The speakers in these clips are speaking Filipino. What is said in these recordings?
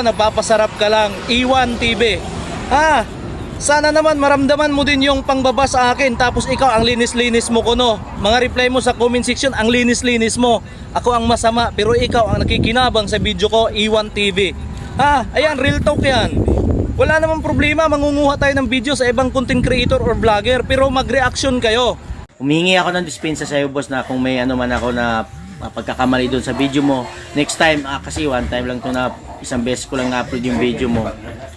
Napapasarap ka lang. Iwan TV. Ah, sana naman maramdaman mo din yung pangbaba sa akin tapos ikaw ang linis-linis mo ko no. Mga reply mo sa comment section ang linis-linis mo. Ako ang masama pero ikaw ang nakikinabang sa video ko Iwan TV. Ah, ayan real talk yan. Wala namang problema mangunguha tayo ng video sa ibang content creator or vlogger pero mag-reaction kayo. Humingi ako ng dispensa sa iyo, boss, na kung may ano man ako na pagkakamali doon sa video mo. Next time, ah, kasi one time lang to na isang beses ko lang na-upload yung video mo.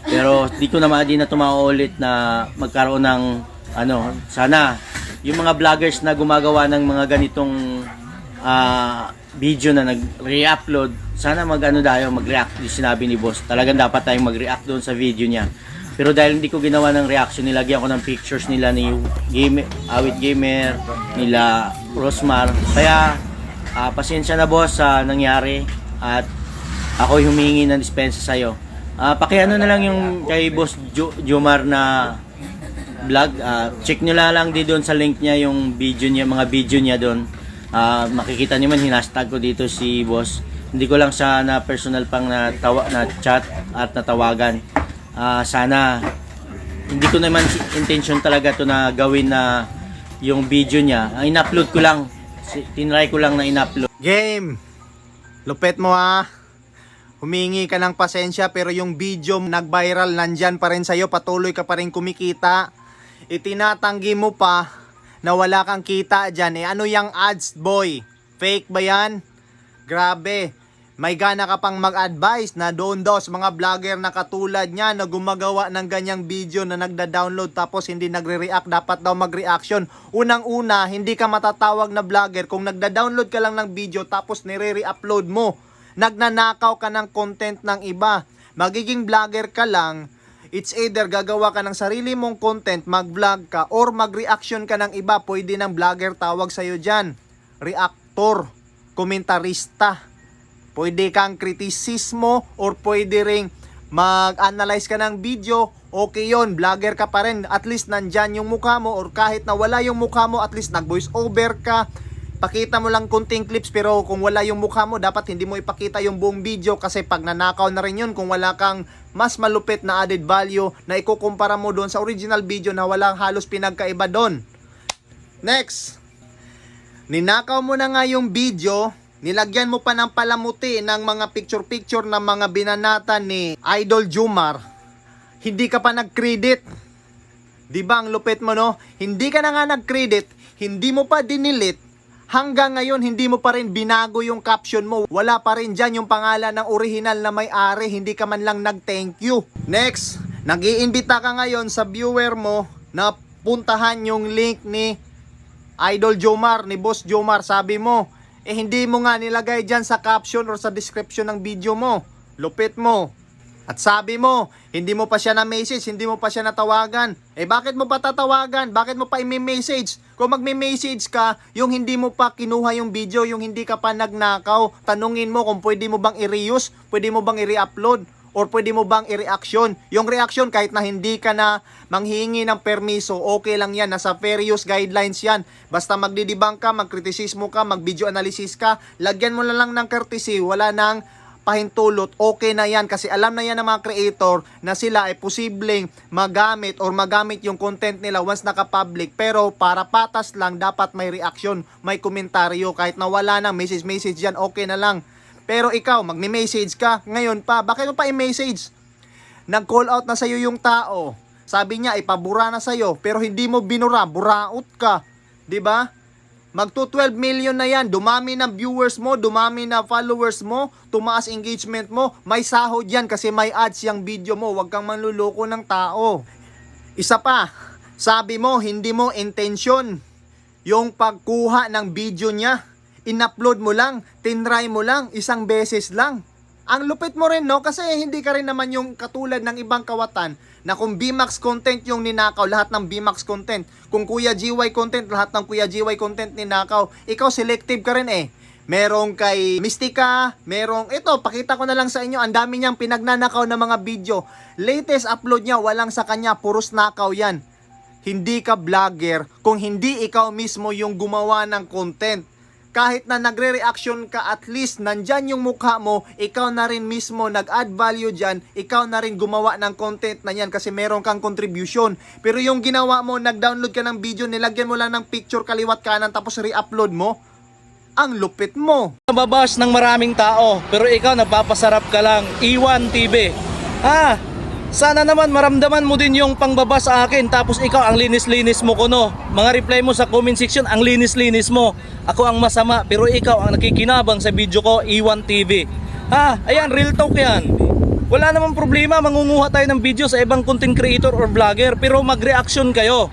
Pero di ko naman di na tumaulit na magkaroon ng ano, sana yung mga vloggers na gumagawa ng mga ganitong ah, video na nag-re-upload, sana mag-ano tayo, mag-react yung sinabi ni boss. Talagang dapat tayong mag-react doon sa video niya. Pero dahil hindi ko ginawa ng reaction, nilagyan ko ng pictures nila ni Game, Awit Gamer, nila Rosmar. Kaya, ah, pasensya na boss sa nangyari at ako humingi ng dispensa sa'yo. Ah, pakiano na lang yung kay boss Jo- Jomar na vlog. Ah, check nyo lang din doon sa link niya yung video niya, mga video niya doon. Ah, makikita niyo man hinashtag ko dito si boss. Hindi ko lang siya na personal pang na, tawa, na chat at natawagan. Ah, sana hindi ko naman intention talaga to na gawin na yung video niya. Ang in-upload ko lang. Tinry ko lang na in-upload. Game! Lupet mo ha. Humingi ka ng pasensya pero yung video nag-viral nandyan pa rin sa'yo. Patuloy ka pa rin kumikita. Itinatanggi mo pa na wala kang kita dyan. Eh ano yung ads boy? Fake ba yan? Grabe. May gana ka pang mag-advise na doon daw sa mga vlogger na katulad niya na gumagawa ng ganyang video na nagda-download tapos hindi nagre-react, dapat daw mag-reaction. Unang-una, hindi ka matatawag na vlogger kung nagda-download ka lang ng video tapos nire-re-upload mo. Nagnanakaw ka ng content ng iba. Magiging vlogger ka lang, it's either gagawa ka ng sarili mong content, mag-vlog ka, or mag-reaction ka ng iba. Pwede ng vlogger tawag sa'yo dyan. Reactor, komentarista. Pwede kang kritisismo or pwede ring mag-analyze ka ng video, okay yon vlogger ka pa rin, at least nandyan yung mukha mo or kahit na wala yung mukha mo, at least nag-voice over ka, pakita mo lang kunting clips pero kung wala yung mukha mo, dapat hindi mo ipakita yung buong video kasi pag nanakaw na rin yun kung wala kang mas malupit na added value na ikukumpara mo doon sa original video na walang halos pinagkaiba doon. Next, ninakaw mo na nga yung video, nilagyan mo pa ng palamuti ng mga picture-picture ng mga binanata ni Idol Jumar, hindi ka pa nag-credit. Di ba ang lupit mo no? Hindi ka na nga nag-credit, hindi mo pa dinilit, hanggang ngayon hindi mo pa rin binago yung caption mo. Wala pa rin dyan yung pangalan ng original na may-ari, hindi ka man lang nag-thank you. Next, nag-iimbita ka ngayon sa viewer mo na puntahan yung link ni Idol Jomar, ni Boss Jomar, sabi mo, eh hindi mo nga nilagay dyan sa caption or sa description ng video mo. Lupit mo. At sabi mo, hindi mo pa siya na-message, hindi mo pa siya natawagan. Eh bakit mo pa tatawagan? Bakit mo pa i-message? Kung magme-message ka, yung hindi mo pa kinuha yung video, yung hindi ka pa nagnakaw, tanungin mo kung pwede mo bang i-reuse, pwede mo bang i-re-upload, or pwede mo bang i-reaction. Yung reaction kahit na hindi ka na manghingi ng permiso, okay lang yan. Nasa fair use guidelines yan. Basta magdidibang ka, magkritisismo ka, mag-video analysis ka, lagyan mo na lang ng courtesy, wala nang pahintulot, okay na yan kasi alam na yan ng mga creator na sila ay posibleng magamit or magamit yung content nila once naka-public pero para patas lang dapat may reaction, may komentaryo kahit na wala na message-message yan, okay na lang. Pero ikaw, magme-message ka, ngayon pa, bakit mo pa i-message? Nag-call out na sa'yo yung tao. Sabi niya, ipabura na sa'yo, pero hindi mo binura, buraot ka. 'Di ba? Magto 12 million na yan. Dumami ng viewers mo, dumami na followers mo, tumaas engagement mo. May sahod yan kasi may ads yung video mo. Huwag kang manluloko ng tao. Isa pa, sabi mo, hindi mo intention yung pagkuha ng video niya. In-upload mo lang, tinry mo lang, isang beses lang. Ang lupit mo rin, no? Kasi hindi ka rin naman yung katulad ng ibang kawatan na kung BMAX content yung ninakaw, lahat ng BMAX content. Kung Kuya GY content, lahat ng Kuya GY content ninakaw. Ikaw selective ka rin eh. Merong kay Mystica, merong, ito, pakita ko na lang sa inyo, ang dami niyang pinagnanakaw na mga video. Latest upload niya, walang sa kanya, puros nakaw yan. Hindi ka vlogger kung hindi ikaw mismo yung gumawa ng content. Kahit na nagre-reaction ka at least nandyan yung mukha mo, ikaw na rin mismo nag-add value dyan, ikaw na rin gumawa ng content na yan kasi meron kang contribution. Pero yung ginawa mo, nag-download ka ng video, nilagyan mo lang ng picture kaliwat kanan tapos re-upload mo, ang lupit mo. Nababas ng maraming tao, pero ikaw napapasarap ka lang. Iwan TV. Ah, sana naman maramdaman mo din yung pangbaba sa akin tapos ikaw ang linis-linis mo kuno. Mga reply mo sa comment section, ang linis-linis mo. Ako ang masama, pero ikaw ang nakikinabang sa video ko, Iwan TV. Ah, ayan, real talk yan. Wala namang problema, mangunguha tayo ng video sa ibang content creator or vlogger, pero mag-reaction kayo.